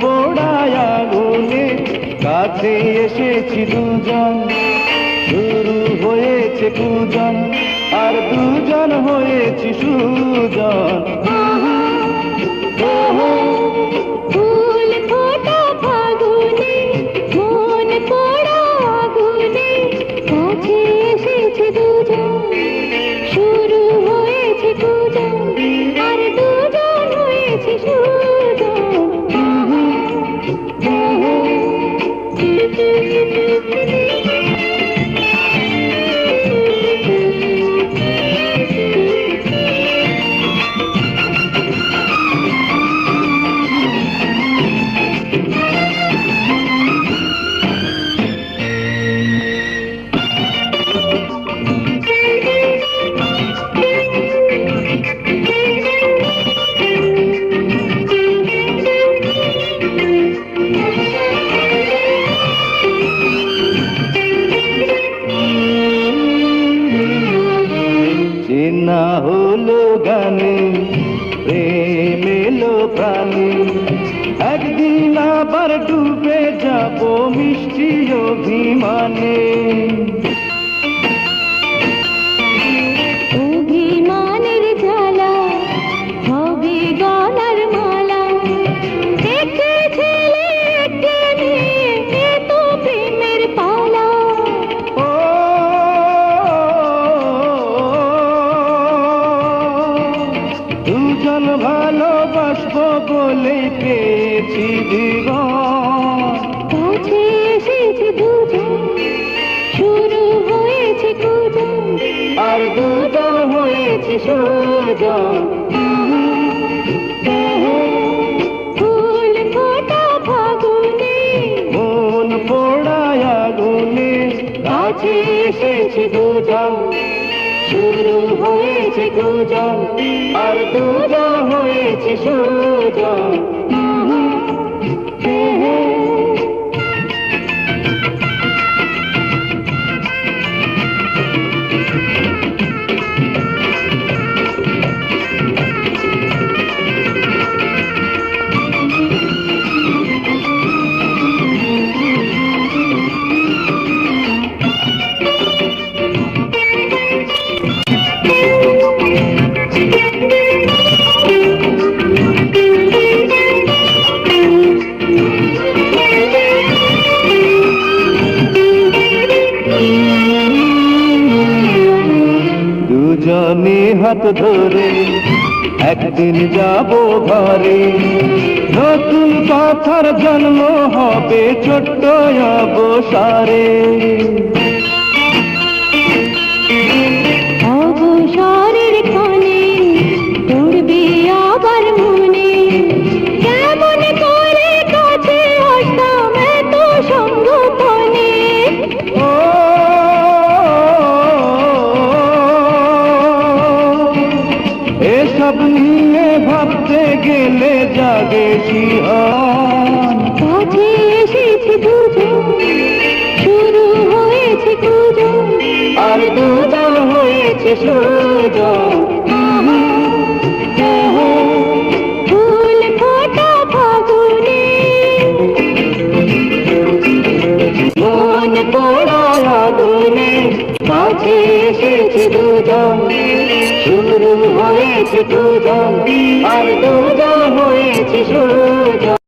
পোড়ায় আগুনে কাছে এসেছি দুজন। শুরু হয়েছে পূজন আর দুজন হয়েছি সুজন। হলো গানে প্রেম এলো প্রাণে একদিন আবার ডুবে যাব মিষ্টি অভিমানে। ভালোবাসবো বলে পেয়েছি জীবন। কাছে এসেছে দুজন শুরু হয়েছে কুজন আর দুজন হয়েছে সুজন। কাছে এসেছে দুজন শুরু হয়েছে দুজন আর দুজন হয়েছে সুজন। দুজনে হাত ধরে একদিন যাব ঘরে। নতুন কথার জন্ম হবে ছোট্ট অবসারে। এসব নিয়ে ভাবতে গেলে জাগে শিহন কাছে এসেছে দুজন শুরু হয়েছে আর দুজন হয়েছে সুজন। কাছে এসেছি দুজন শুরু হয়েছে দুজন আর দুজন হয়েছে সুজন